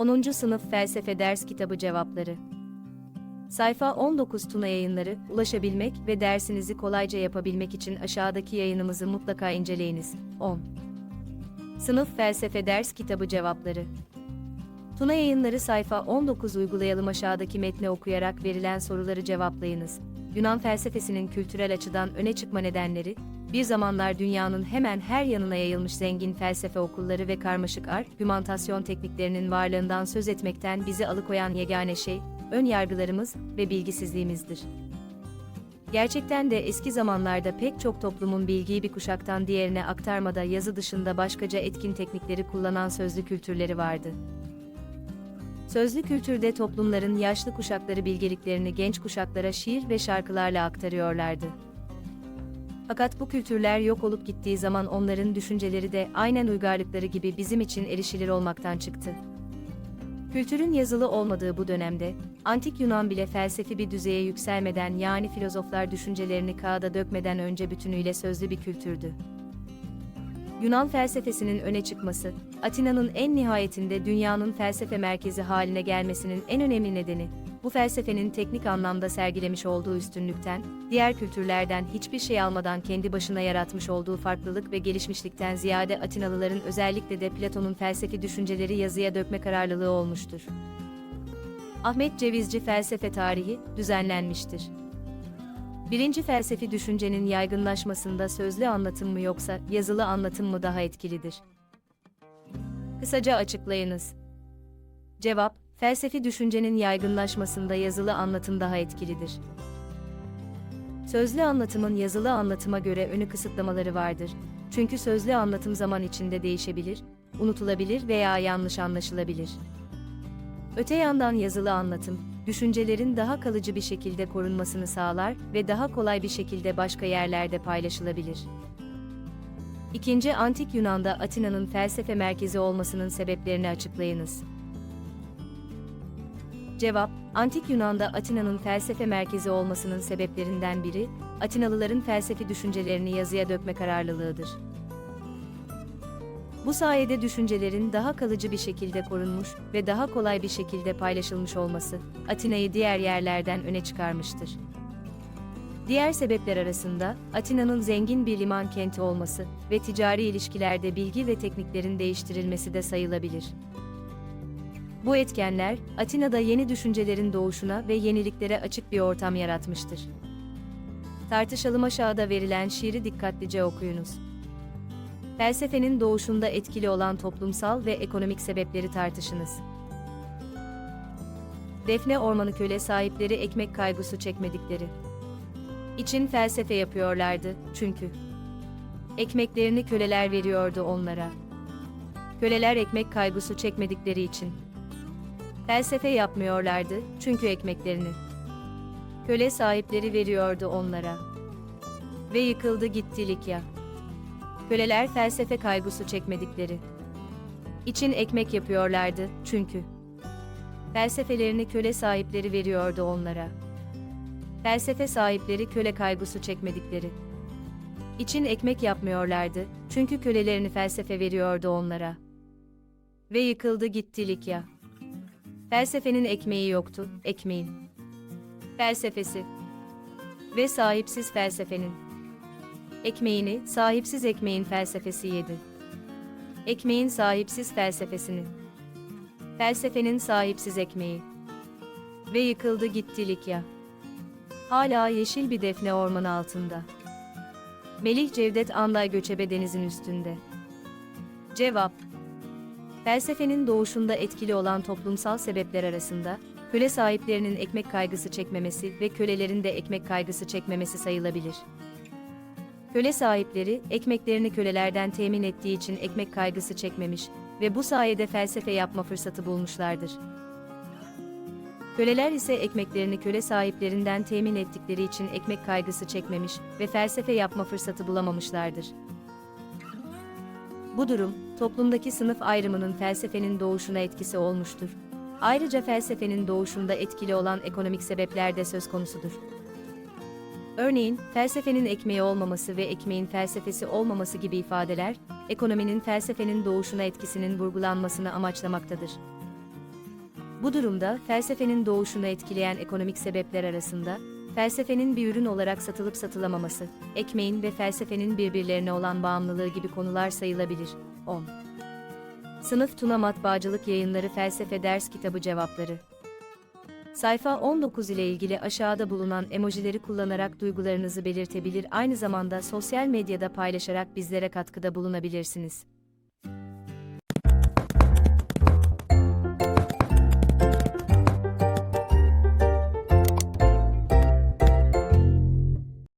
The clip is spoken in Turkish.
10. Sınıf Felsefe Ders Kitabı Cevapları Sayfa 19 Tuna Yayınları, ulaşabilmek ve dersinizi kolayca yapabilmek için aşağıdaki yayınımızı mutlaka inceleyiniz. 10. Sınıf Felsefe Ders Kitabı Cevapları Tuna Yayınları sayfa 19 uygulayalım aşağıdaki metni okuyarak verilen soruları cevaplayınız. Yunan felsefesinin kültürel açıdan öne çıkma nedenleri, bir zamanlar dünyanın hemen her yanına yayılmış zengin felsefe okulları ve karmaşık argümantasyon tekniklerinin varlığından söz etmekten bizi alıkoyan yegane şey, ön yargılarımız ve bilgisizliğimizdir. Gerçekten de eski zamanlarda pek çok toplumun bilgiyi bir kuşaktan diğerine aktarmada yazı dışında başkaca etkin teknikleri kullanan sözlü kültürleri vardı. Sözlü kültürde toplumların yaşlı kuşakları bilgeliklerini genç kuşaklara şiir ve şarkılarla aktarıyorlardı. Fakat bu kültürler yok olup gittiği zaman onların düşünceleri de aynen uygarlıkları gibi bizim için erişilir olmaktan çıktı. Kültürün yazılı olmadığı bu dönemde, antik Yunan bile felsefi bir düzeye yükselmeden yani filozoflar düşüncelerini kağıda dökmeden önce bütünüyle sözlü bir kültürdü. Yunan felsefesinin öne çıkması, Atina'nın en nihayetinde dünyanın felsefe merkezi haline gelmesinin en önemli nedeni, bu felsefenin teknik anlamda sergilemiş olduğu üstünlükten, diğer kültürlerden hiçbir şey almadan kendi başına yaratmış olduğu farklılık ve gelişmişlikten ziyade Atinalıların özellikle de Platon'un felsefi düşünceleri yazıya dökme kararlılığı olmuştur. Ahmet Cevizci Felsefe Tarihi düzenlenmiştir. Birinci felsefi düşüncenin yaygınlaşmasında sözlü anlatım mı yoksa yazılı anlatım mı daha etkilidir? Kısaca açıklayınız. Cevap, felsefi düşüncenin yaygınlaşmasında yazılı anlatım daha etkilidir. Sözlü anlatımın yazılı anlatıma göre önü kısıtlamaları vardır. Çünkü sözlü anlatım zaman içinde değişebilir, unutulabilir veya yanlış anlaşılabilir. Öte yandan yazılı anlatım, düşüncelerin daha kalıcı bir şekilde korunmasını sağlar ve daha kolay bir şekilde başka yerlerde paylaşılabilir. İkinci Antik Yunan'da Atina'nın felsefe merkezi olmasının sebeplerini açıklayınız. Cevap, Antik Yunan'da Atina'nın felsefe merkezi olmasının sebeplerinden biri, Atinalıların felsefi düşüncelerini yazıya dökme kararlılığıdır. Bu sayede düşüncelerin daha kalıcı bir şekilde korunmuş ve daha kolay bir şekilde paylaşılmış olması, Atina'yı diğer yerlerden öne çıkarmıştır. Diğer sebepler arasında, Atina'nın zengin bir liman kenti olması ve ticari ilişkilerde bilgi ve tekniklerin değiştirilmesi de sayılabilir. Bu etkenler, Atina'da yeni düşüncelerin doğuşuna ve yeniliklere açık bir ortam yaratmıştır. Tartışalım aşağıda verilen şiiri dikkatlice okuyunuz. Felsefenin doğuşunda etkili olan toplumsal ve ekonomik sebepleri tartışınız. Defne ormanı köle sahipleri ekmek kaygısı çekmedikleri için felsefe yapıyorlardı çünkü ekmeklerini köleler veriyordu onlara. Köleler ekmek kaygısı çekmedikleri için felsefe yapmıyorlardı çünkü ekmeklerini köle sahipleri veriyordu onlara. Ve yıkıldı gitti Likya. Köleler felsefe kaygısı çekmedikleri için ekmek yapıyorlardı çünkü felsefelerini köle sahipleri veriyordu onlara. Felsefe sahipleri köle kaygısı çekmedikleri için ekmek yapmıyorlardı çünkü kölelerini felsefe veriyordu onlara. Ve yıkıldı gitti Likya. Felsefenin ekmeği yoktu, ekmeğin. Felsefesi. Ve sahipsiz felsefenin. Ekmeğini, sahipsiz ekmeğin felsefesi yedi. Ekmeğin sahipsiz felsefesini. Felsefenin sahipsiz ekmeği. Ve yıkıldı gitti Likya. Hala yeşil bir defne ormanı altında. Melih Cevdet Anday Göçebe denizin üstünde. Cevap Felsefenin doğuşunda etkili olan toplumsal sebepler arasında, köle sahiplerinin ekmek kaygısı çekmemesi ve kölelerin de ekmek kaygısı çekmemesi sayılabilir. Köle sahipleri, ekmeklerini kölelerden temin ettiği için ekmek kaygısı çekmemiş ve bu sayede felsefe yapma fırsatı bulmuşlardır. Köleler ise ekmeklerini köle sahiplerinden temin ettikleri için ekmek kaygısı çekmemiş ve felsefe yapma fırsatı bulamamışlardır. Bu durum, toplumdaki sınıf ayrımının felsefenin doğuşuna etkisi olmuştur. Ayrıca felsefenin doğuşunda etkili olan ekonomik sebepler de söz konusudur. Örneğin, felsefenin ekmeği olmaması ve ekmeğin felsefesi olmaması gibi ifadeler, ekonominin felsefenin doğuşuna etkisinin vurgulanmasını amaçlamaktadır. Bu durumda felsefenin doğuşunu etkileyen ekonomik sebepler arasında felsefenin bir ürün olarak satılıp satılamaması, ekmeğin ve felsefenin birbirlerine olan bağımlılığı gibi konular sayılabilir. 10. Sınıf Tuna Matbaacılık Yayınları Felsefe Ders Kitabı Cevapları Sayfa 19 ile ilgili aşağıda bulunan emojileri kullanarak duygularınızı belirtebilir aynı zamanda sosyal medyada paylaşarak bizlere katkıda bulunabilirsiniz.